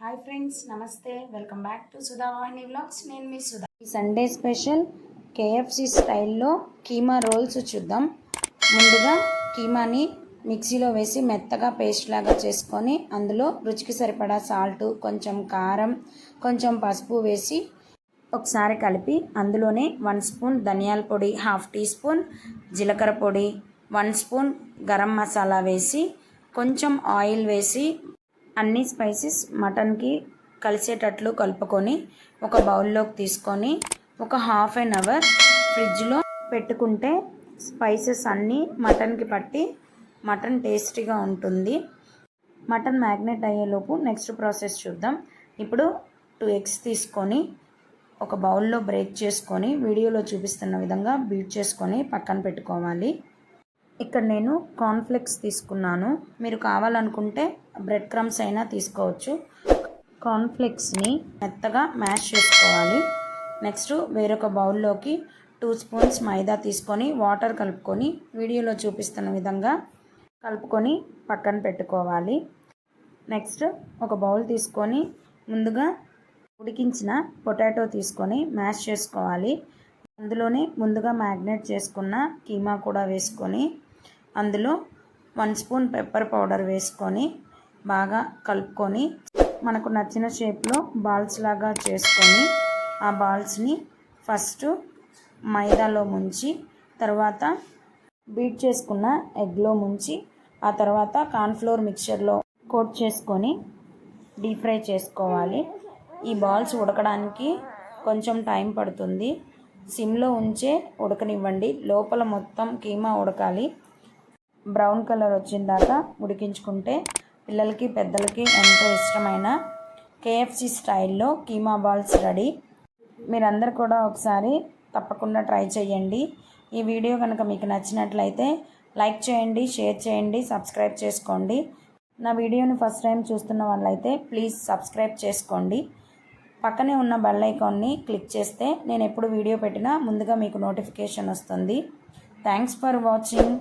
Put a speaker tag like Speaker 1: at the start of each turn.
Speaker 1: Hi friends నమస్తే. Welcome back to Sudha Vahini vlogs నేను మీ సుధా.
Speaker 2: ఈ సండే స్పెషల్ కేఎఫ్సి స్టైల్లో కీమా రోల్స్ చూద్దాం. ముందుగా కీమాని మిక్సీలో వేసి మెత్తగా పేస్ట్ లాగా చేసుకొని అందులో రుచికి సరిపడా సాల్ట్ కొంచెం కారం కొంచెం పసుపు వేసి ఒకసారి కలిపి అందులోనే వన్ స్పూన్ ధనియాల పొడి హాఫ్ టీ స్పూన్ జీలకర్ర పొడి వన్ స్పూన్ గరం మసాలా వేసి కొంచెం ఆయిల్ వేసి అన్ని స్పైసెస్ మటన్కి కలిసేటట్లు కలుపుకొని ఒక బౌల్లోకి తీసుకొని ఒక హాఫ్ అన్ అవర్ ఫ్రిడ్జ్లో పెట్టుకుంటే స్పైసెస్ అన్నీ మటన్కి పట్టి మటన్ టేస్టీగా ఉంటుంది. మటన్ మ్యాగ్నెట్ అయ్యేలోపు నెక్స్ట్ ప్రాసెస్ చూద్దాం. ఇప్పుడు టూ ఎగ్స్ తీసుకొని ఒక బౌల్లో బ్రేక్ చేసుకొని వీడియోలో చూపిస్తున్న విధంగా బీట్ చేసుకొని పక్కన పెట్టుకోవాలి. ఇక్కడ నేను కార్న్ఫ్లెక్స్ తీసుకున్నాను. మీరు కావాలనుకుంటే బ్రెడ్ క్రమ్స్ అయినా తీసుకోవచ్చు. కార్న్ఫ్లెక్స్ని మెత్తగా మ్యాష్ చేసుకోవాలి. నెక్స్ట్ వేరొక బౌల్లోకి టూ స్పూన్స్ మైదా తీసుకొని వాటర్ కలుపుకొని వీడియోలో చూపిస్తున్న విధంగా కలుపుకొని పక్కన పెట్టుకోవాలి. నెక్స్ట్ ఒక బౌల్ తీసుకొని ముందుగా ఉడికించిన పొటాటో తీసుకొని మ్యాష్ చేసుకోవాలి. అందులోనే ముందుగా మ్యాగ్నేట్ చేసుకున్న కీమా కూడా వేసుకొని అందులో వన్ స్పూన్ పెప్పర్ పౌడర్ వేసుకొని బాగా కలుపుకొని మనకు నచ్చిన షేప్లో బాల్స్ లాగా చేసుకొని ఆ బాల్స్ని ఫస్ట్ మైదాలో ముంచి తర్వాత బీట్ చేసుకున్న ఎగ్లో ముంచి ఆ తర్వాత కార్న్ఫ్లోర్ మిక్చర్లో కోట్ చేసుకొని డీప్ ఫ్రై చేసుకోవాలి. ఈ బాల్స్ ఉడకడానికి కొంచెం టైం పడుతుంది. సిమ్లో ఉంచే ఉడకనివ్వండి. లోపల మొత్తం కీమా ఉడకాలి. బ్రౌన్ కలర్ వచ్చిన దాకా ఉడికించుకుంటే పిల్లలకి పెద్దలకి ఎంతో ఇష్టమైన కేఎఫ్సి స్టైల్లో కీమా బాల్స్ రెడీ. మీరందరు కూడా ఒకసారి తప్పకుండా ట్రై చేయండి. ఈ వీడియో కనుక మీకు నచ్చినట్లయితే లైక్ చేయండి షేర్ చేయండి సబ్స్క్రైబ్ చేసుకోండి. నా వీడియోని ఫస్ట్ టైం చూస్తున్న వాళ్ళైతే ప్లీజ్ సబ్స్క్రైబ్ చేసుకోండి. పక్కనే ఉన్న బెల్ ఐకాన్ని క్లిక్ చేస్తే నేను ఎప్పుడు వీడియో పెట్టినా ముందుగా మీకు నోటిఫికేషన్ వస్తుంది. Thanks for watching.